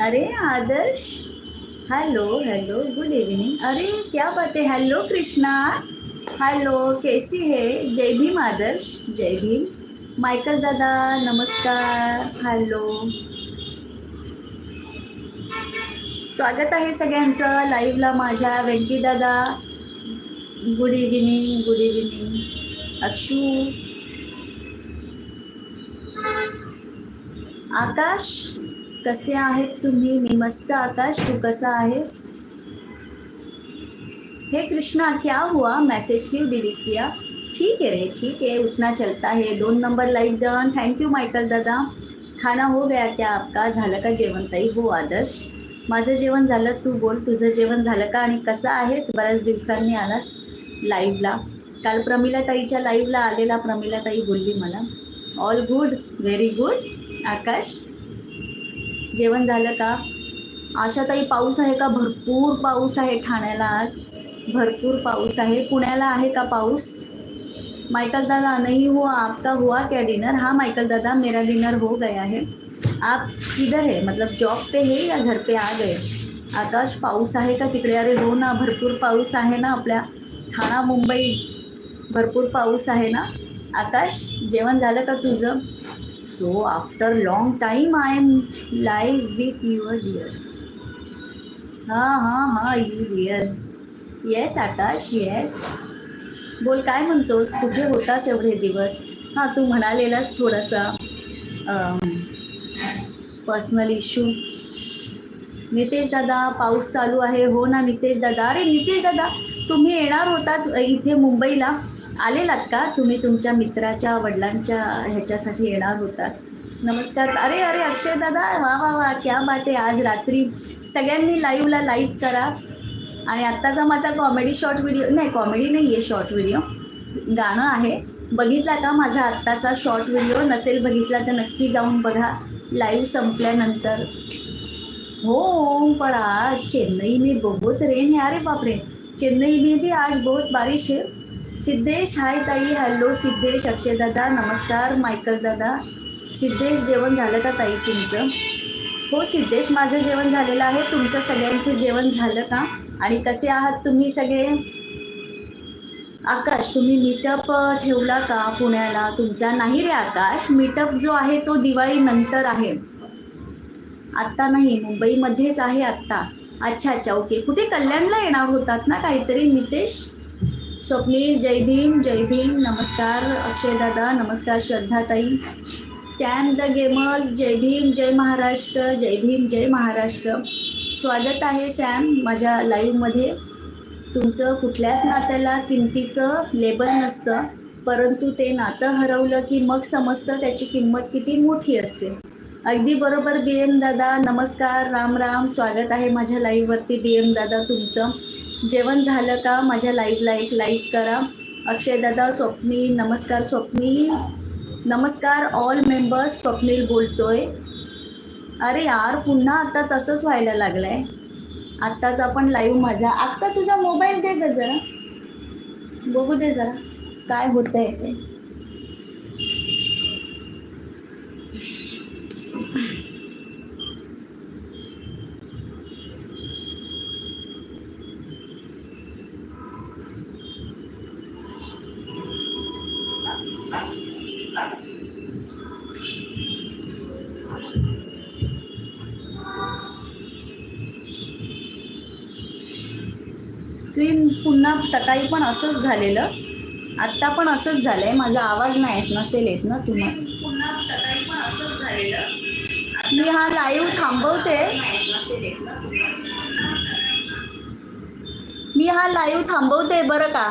अरे Adarsh. Hello hello good evening अरे क्या बात? है हॅलो कृष्णा. हॅलो कैसी है? जय भीम आदर्श. जय भीम. मायकल दादा नमस्कार. हॅलो स्वागत आहे सगळ्यांचं लाईव्हला माझ्या व्यंकी दादा. Good evening good evening Akshu. Akash. कसे आहेत तुम्ही? मी मस्त आकाश तू कसा आहेस? हे कृष्णा क्या हुआ? मैसेज क्यों डिलीट किया? ठीक है रे ठीक है उतना चलता है. दोन number like done thank you Michael दादा. खाना हो गया क्या आपका? झालं का जेवण ताई? हो आदर्श. माझं जेवण झालं तू बोल. तुझं जेवण झालं का? आणि कसं आहेस? बऱ्याच दिवसांनी आलास लाईव्हला काल प्रमिला ताईच्या लाईव्हला आलेला. प्रमिला ताई बोलली मला. All good very good Akash? जेवण झालं का? आशाताई पाऊस आहे का? भरपूर पाऊस आहे ठाण्याला आज. भरपूर पाऊस आहे. पुण्याला आहे का पाऊस? माइकल दादा नहीं हुआ हो, आपका हुआ क्या डिनर हाँ माइकल दादा मेरा डिनर हो गया है. आप किधर है? मतलब जॉब पे है या घर पे आ गए? आकाश पाऊस आहे का तिकडे? अरे हो ना भरपूर पाऊस आहे ना आपल्या ठाणा मुंबई. भरपूर पाऊस आहे ना? आकाश जेवण झालं का तुझं? So after long time I am live with your dear हां हां हां you dear yes Akash yes बोल काय म्हणतोस? कुठे होतास एवढे दिवस? हां तू म्हणालेलास थोडासा पर्सनल इश्यू नितेश दादा पाऊस चालू आहे. हो ना नितेश दादा. अरे नितेश दादा तुम्ही येणार होतात इथे मुंबईला? आलेलात का? तुम्ही तुमच्या मित्राच्या वडिलांच्या ह्याच्यासाठी येणार होतात. नमस्कार. अरे अरे अक्षय दादा वा वा वा क्या बात आहे. आज रात्री सगळ्यांनी लाईव्हला लाईक करा. आणि आत्ताचा माझा कॉमेडी शॉर्ट व्हिडिओ नाही कॉमेडी नाही आहे शॉर्ट व्हिडिओ गाणं आहे. बघितला का माझा आत्ताचा शॉर्ट व्हिडिओ नसेल बघितला तर नक्की जाऊन बघा. लाईव्ह संपल्यानंतर. हो पर आज चेन्नई में बहुत रेन है अरे बाप रे चेन्नई में भी आज बहुत बारिश है सिद्धेश हाय ताई हॅलो सिद्धेश अक्षय दादा नमस्कार मायकल दादा. सिद्धेश जेवण झालं का ताई तुमचं? हो सिद्धेश माझं जेवण झालेलं आहे. तुमचं सगळ्यांचं जेवण झालं का? आणि कसे आहात तुम्ही सगळे? आकाश तुम्ही मीटअप ठेवला का पुण्याला? तुमचा नाही रे आकाश. मीटअप जो आहे तो दिवाळीनंतर आहे. आत्ता नाही मुंबईमध्येच आहे आत्ता. अच्छा अच्छा ओके. कुठे कल्याणला येणार होतात ना काहीतरी नितेश स्वप्नील जय भीम जय भीम नमस्कार अक्षय दादा नमस्कार श्रद्धाताई. सॅम द गेमर्स जय भीम जय महाराष्ट्र जय भीम जय महाराष्ट्र. स्वागत आहे सॅम माझ्या लाईव्हमध्ये तुमचं कुठल्याच नात्याला किमतीचं लेबल नसतं परंतु ते नातं हरवलं की मग समजतं त्याची किंमत किती मोठी असते. अगदी बरोबर बी एम दादा नमस्कार राम राम. स्वागत आहे माझ्या लाईव्हवरती बी एम दादा तुमचं. जेवण झालं का? माझ्या लाईव्हला एक लाईक करा. अक्षयदादा स्वप्नी स्वप्नील नमस्कार स्वप्नील नमस्कार ऑल मेंबर्स स्वप्नील बोलतोय. अरे यार पुन्हा आता तसंच व्हायला लागलं आहे आत्ताच आपण लाईव्ह माझा आत्ता तुझा मोबाईल दे ग जरा. बघू दे जरा. काय होतं आहे ते. स्क्रीन पुन्हा सकाळी पण असंच झालेलं. आत्ता पण असंच झालं आहे माझा आवाज नाही येत नसेल येत ना तुम्हाला पुन्हा सकाळी पण असंच झालेलं. मी हा लाईव्ह थांबवते. मी हा लाईव्ह थांबवते बरं का?